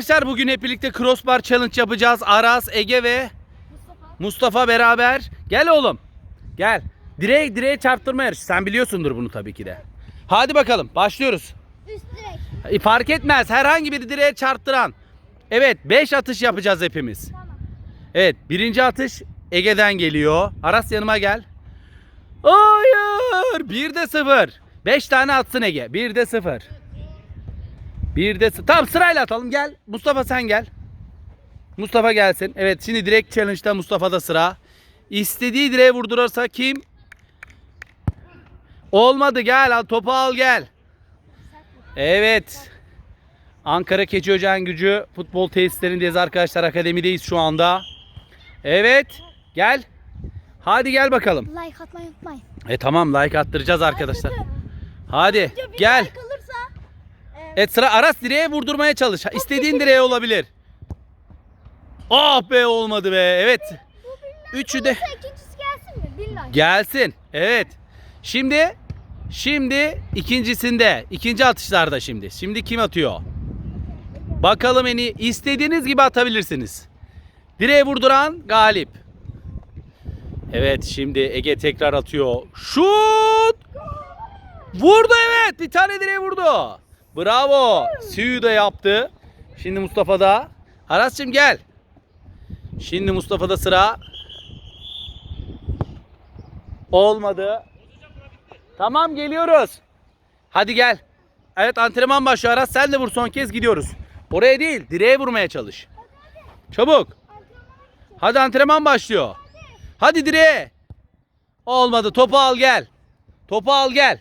Arkadaşlar bugün hep birlikte crossbar challenge yapacağız. Aras, Ege ve Mustafa beraber. Gel oğlum. Gel. Direğe direğe çarptırma yarışı. Sen biliyorsundur bunu tabii ki de. Hadi bakalım başlıyoruz. Üst direk. E, Fark etmez. Herhangi bir direğe çarptıran. Evet 5 atış yapacağız hepimiz. Tamam. Evet birinci atış Ege'den geliyor. Aras yanıma gel. Hayır. 1'de 0. 5 tane atsın Ege. 1'de 0. 1'de 0. Tamam sırayla atalım gel. Mustafa sen gel. Mustafa gelsin. Evet şimdi direkt challenge'da Mustafa'da sıra. İstediği direğe vurdurursa kim? Olmadı gel al topu al gel. Evet. Ankara Keçi Ocağın Gücü futbol tesislerindeyiz arkadaşlar. Akademideyiz şu anda. Evet. Gel. Hadi gel bakalım. Like atmayı unutmayın. E tamam like attıracağız arkadaşlar. Hadi gel. Evet sıra Aras direğe vurdurmaya çalış. İstediğin direğe olabilir. Ah be olmadı be. Evet. Üçü de ikincisi gelsin mi? Gelsin. Evet. Şimdi şimdi ikincisinde ikinci atışlarda şimdi. Şimdi kim atıyor? Bakalım en iyi. İstediğiniz gibi atabilirsiniz. Direğe vurduran galip. Evet şimdi Ege tekrar atıyor. Şut! Vurdu evet. Bir tane direğe vurdu. Bravo. Suyu da yaptı. Şimdi Mustafa'da. Aras'cığım gel. Şimdi Mustafa'da sıra. Olmadı. Tamam geliyoruz. Hadi gel. Evet antrenman başlıyor Aras. Sen de vur son kez gidiyoruz. Oraya değil direğe vurmaya çalış. Çabuk. Hadi antrenman başlıyor. Hadi direğe. Olmadı topu al gel. Topu al gel.